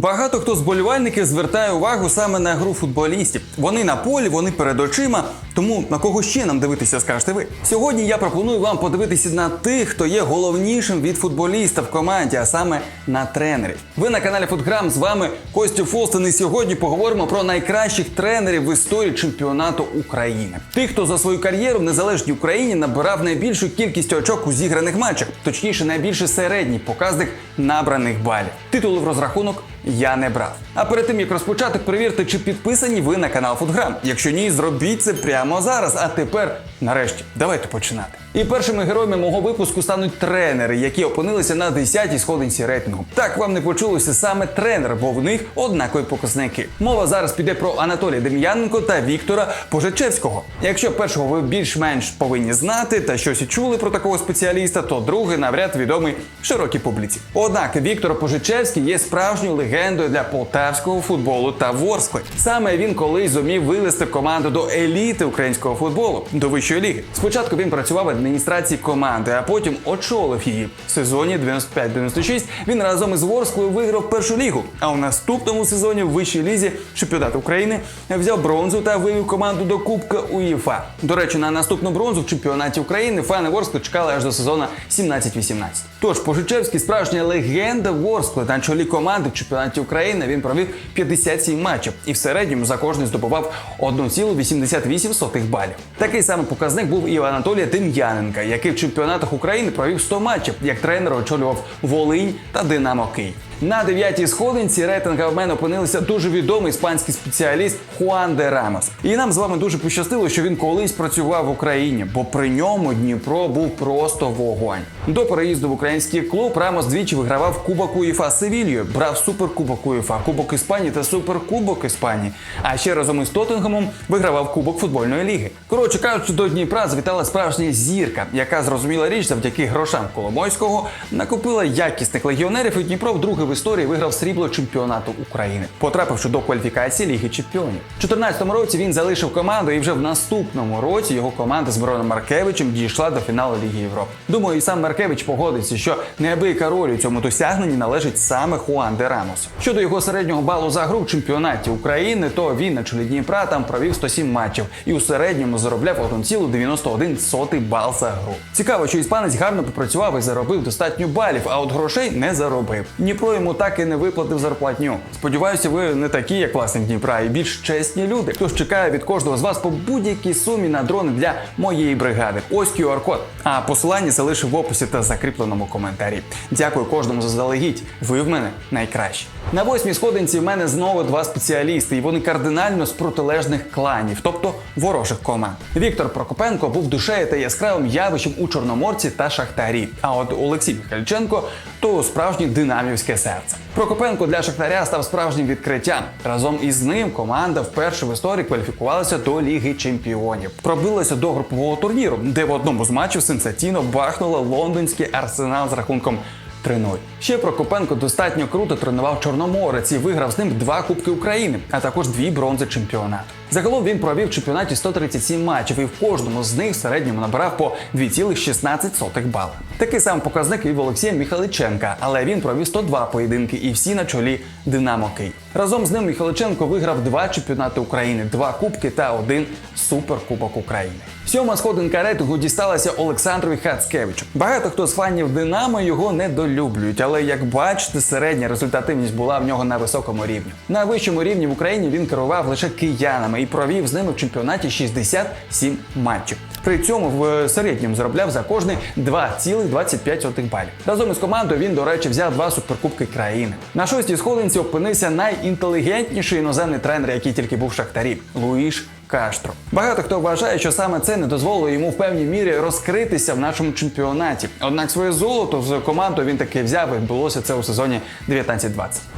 Багато хто з болівальників звертає увагу саме на гру футболістів. Вони на полі, вони перед очима. Тому на кого ще нам дивитися, скажете ви? Сьогодні я пропоную вам подивитися на тих, хто є головнішим від футболіста в команді, а саме на тренерів. Ви на каналі Футграм з вами Костю Фолстен. І сьогодні поговоримо про найкращих тренерів в історії чемпіонату України. Тих, хто за свою кар'єру в незалежній Україні набирав найбільшу кількість очок у зіграних матчах, точніше, найбільше середній показник набраних балів. Титули в розрахунок я не брав. А перед тим як розпочати, перевірте, чи підписані ви на канал Футграм. Якщо ні, зробіть це прямо зараз. А тепер, нарешті, давайте починати. І першими героями мого випуску стануть тренери, які опинилися на 10-й сходинці рейтингу. Так вам не почулося саме тренер, бо в них однакові показники. Мова зараз піде про Анатолія Дем'яненко та Віктора Пожичевського. Якщо першого ви більш-менш повинні знати та щось і чули про такого спеціаліста, то другий навряд відомий широкій публіці. Однак Віктор Пожичевський є справжньою легендою для полтавського футболу та Ворскли. Саме він колись зумів вивести команду до еліти українського футболу, до вищої ліги. Спочатку він працював в адміністрації команди, а потім очолив її. В сезоні 95-96 він разом із Ворсклою виграв першу лігу. А у наступному сезоні в вищій лізі чемпіонат України взяв бронзу та вивів команду до Кубка УЄФА. До речі, на наступну бронзу в чемпіонаті України фани Ворскли чекали аж до сезону 17-18. Тож Пожичевський справжня легенда Ворскли на чолі команди в чемпіонаті України він провів 57 матчів і в середньому за кожний здобував 1,88 балів. Такий самий показник був і у Анатолія Дем'яненка, який в чемпіонатах України провів 100 матчів, як тренер очолював Волинь та Динамо Київ. На дев'ятій сходинці рейтинга в мене опинився дуже відомий іспанський спеціаліст Хуан де Рамос. І нам з вами дуже пощастило, що він колись працював в Україні, бо при ньому Дніпро був просто вогонь. До переїзду в український клуб Рамос двічі вигравав Кубок УЄФА з Севільєю, брав Суперкубок УЄФА, Кубок Іспанії та Суперкубок Іспанії. А ще разом із Тоттенгемом вигравав Кубок футбольної ліги. Коротше кажучи, до Дніпра завітала справжня зірка, яка зрозуміла річ завдяки грошам Коломойського, накопила якісних легіонерів і Дніпро вдруге в історії виграв срібло чемпіонату України, потрапивши до кваліфікації Ліги Чемпіонів. У 2014 році він залишив команду, і вже в наступному році його команда з Бороном Маркевичем дійшла до фіналу Ліги Європи. Думаю, і сам Маркевич погодиться, що неабияка роль у цьому досягненні належить саме Хуан де Рамосу. Щодо його середнього балу за гру в чемпіонаті України, то він на чолі Дніпра там провів 107 матчів і у середньому заробляв 1,91 бал за гру. Цікаво, що іспанець гарно попрацював і заробив достатньо балів, а от грошей не заробив. Дніпро йому так і не виплатив зарплатню. Сподіваюся, ви не такі, як власник Дніпра, і більш чесні люди. Тож чекаю від кожного з вас по будь-якій сумі на дрони для моєї бригади. Ось QR-код. А посилання залишив в описі та закріпленому коментарі. Дякую кожному за заздалегідь. Ви в мене найкращі. На восьмій сходинці в мене знову два спеціалісти, і вони кардинально з протилежних кланів, тобто ворожих команд. Віктор Прокопенко був душею та яскравим явищем у Чорноморці та Шахтарі. А от Олексій Михайліченко то справжнє динамівське серце. Прокопенко для Шахтаря став справжнім відкриттям. Разом із ним команда вперше в історії кваліфікувалася до Ліги Чемпіонів. Пробилася до групового турніру, де в одному з матчів сенсаційно бахнула лондонський арсенал з рахунком 3-0. Ще Прокопенко достатньо круто тренував Чорноморець і виграв з ним два Кубки України, а також дві бронзи чемпіонату. Загалом він провів в чемпіонаті 137 матчів і в кожному з них в середньому набирав по 2,16 бала. Такий самий показник і в Олексія Міхаличенка, але він провів 102 поєдинки і всі на чолі Динамо Київ. Разом з ним Міхаличенко виграв два чемпіонати України, два кубки та один суперкубок України. Сьома сходинка рейтингу дісталася Олександрові Хацкевичу. Багато хто з фанів Динамо його недолюблюють, але як бачите, середня результативність була в нього на високому рівні. На вищому рівні в Україні він керував лише киянами і провів з ними в чемпіонаті 67 матчів. При цьому в середньому заробляв за кожний 2,25 балів. Разом із командою він, до речі, взяв два суперкубки країни. На шостій сходинці опинився найінтелігентніший іноземний тренер, який тільки був в шахтарі Луїш Каштро. Багато хто вважає, що саме це не дозволило йому в певній мірі розкритися в нашому чемпіонаті. Однак своє золото з командою він таки взяв і відбулося це у сезоні 19-20.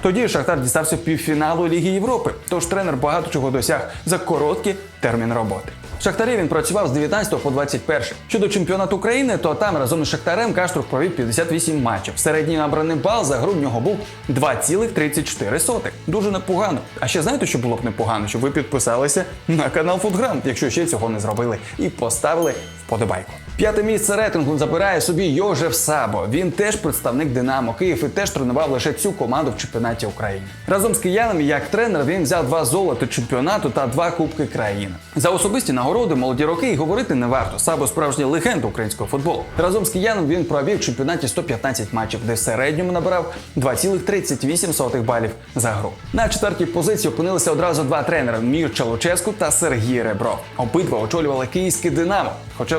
Тоді Шахтар дістався півфіналу Ліги Європи. Тож тренер багато чого досяг за короткий термін роботи. Шахтарі він працював з 19 по 21. Щодо чемпіонату України, то там разом із Шахтарем Каштрух провів 58 матчів. Середній набраний бал за гру в нього був 2,34. Дуже непогано. А ще знаєте, що було б непогано, щоб ви підписалися на канал Футграм, якщо ще цього не зробили, і поставили вподобайку. П'яте місце рейтингу забирає собі Йожев Сабо. Він теж представник Динамо Київ і теж тренував лише цю команду в чемпіонаті України. Разом з киянами, як тренер, він взяв два золота чемпіонату та два кубки країни. За особисті нагороди молоді роки й говорити не варто. Сабо справжня легенда українського футболу. Разом з кияном він провів в чемпіонаті 115 матчів, де в середньому набирав 2,38 балів за гру. На четвертій позиції опинилися одразу два тренери Мір Чалуческу та Сергій Ребров. Обидва очолювали київське Динамо. Хоча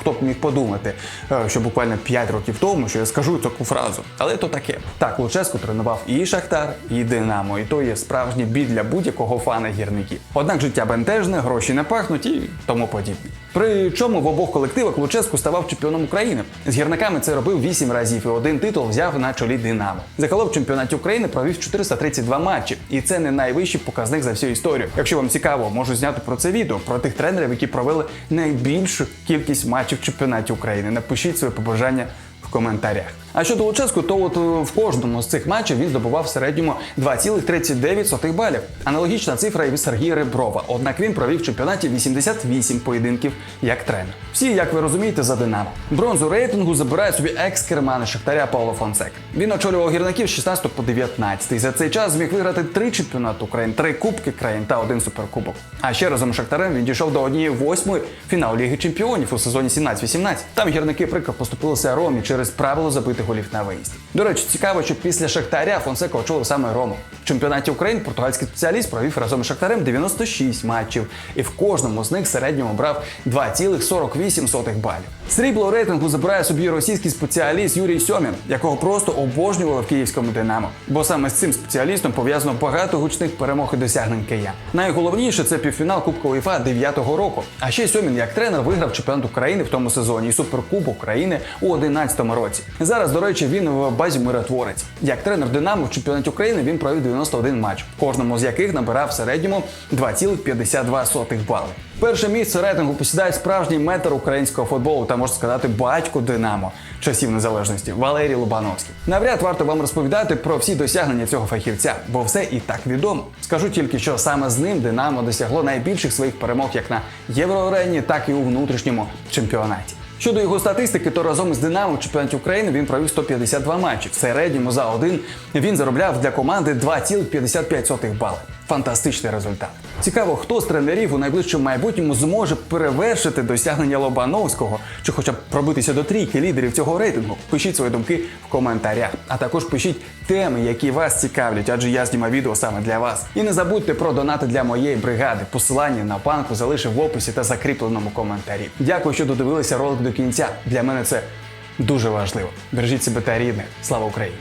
Хто б міг подумати, е, що буквально 5 років тому, що я скажу таку фразу. Але то таке. Так, Луческо тренував і Шахтар, і Динамо, і то є справжній бід для будь-якого фана гірників. Однак життя бентежне, гроші не пахнуть і тому подібне. Причому в обох колективах Луческу ставав чемпіоном України. З гірниками це робив 8 разів і один титул взяв на чолі Динамо. Загалом в чемпіонаті України провів 432 матчі, і це не найвищий показник за всю історію. Якщо вам цікаво, можу зняти про це відео про тих тренерів, які провели найбільшу кількість матчів в чемпіонаті України. Напишіть своє побажання в коментарях. А щодо Луческу, то от е, в кожному з цих матчів він здобував в середньому 2,39 балів. Аналогічна цифра і від Сергія Реброва. Однак він провів в чемпіонаті 88 поєдинків як тренер. Всі, як ви розумієте, за Динамо. Бронзу рейтингу забирає собі екс-кермани Шахтаря Павло Фонсек. Він очолював гірників з 16 по 19. І за цей час зміг виграти три чемпіонати України, три кубки країн та один суперкубок. А ще разом з Шахтарем він дійшов до однієї восьмої фіналу Ліги Чемпіонів у сезоні 17-18. Там гірники прикро поступилися Ромі через правило забити голів на виїзді. До речі, цікаво, що після Шахтаря Фонсека очолив саме Рому. В чемпіонаті України португальський спеціаліст провів разом із Шахтарем 96 матчів, і в кожному з них середньому брав 2,48 балів. Срібло рейтингу забирає собі російський спеціаліст Юрій Сьомін, якого просто обожнювали в київському Динамо. Бо саме з цим спеціалістом пов'язано багато гучних перемог і досягнень киян. Найголовніше це півфінал Кубка УЄФА 9-го року. А ще Сьомін як тренер виграв чемпіонат України в тому сезоні і суперкубок України у 11-му році. Зараз, до речі, він в базі миротворець. Як тренер Динамо в чемпіонаті України він провів 91 матч, в кожному з яких набирав в середньому 2,52 бали. Перше місце рейтингу посідає справжній метр українського футболу та можна сказати батько Динамо часів незалежності Валерій Лубановський. Навряд варто вам розповідати про всі досягнення цього фахівця, бо все і так відомо. Скажу тільки, що саме з ним Динамо досягло найбільших своїх перемог як на євроарені, так і у внутрішньому чемпіонаті. Щодо його статистики, то разом із Динамо в чемпіонаті України він провів 152 матчі. В середньому за один він заробляв для команди 2,55 бали. Фантастичний результат. Цікаво, хто з тренерів у найближчому майбутньому зможе перевершити досягнення Лобановського чи хоча б пробитися до трійки лідерів цього рейтингу. Пишіть свої думки в коментарях, а також пишіть теми, які вас цікавлять, адже я знімаю відео саме для вас. І не забудьте про донати для моєї бригади. Посилання на банку залишив в описі та закріпленому коментарі. Дякую, що додивилися ролик до кінця. Для мене це дуже важливо. Бережіть себе та рідних. Слава Україні!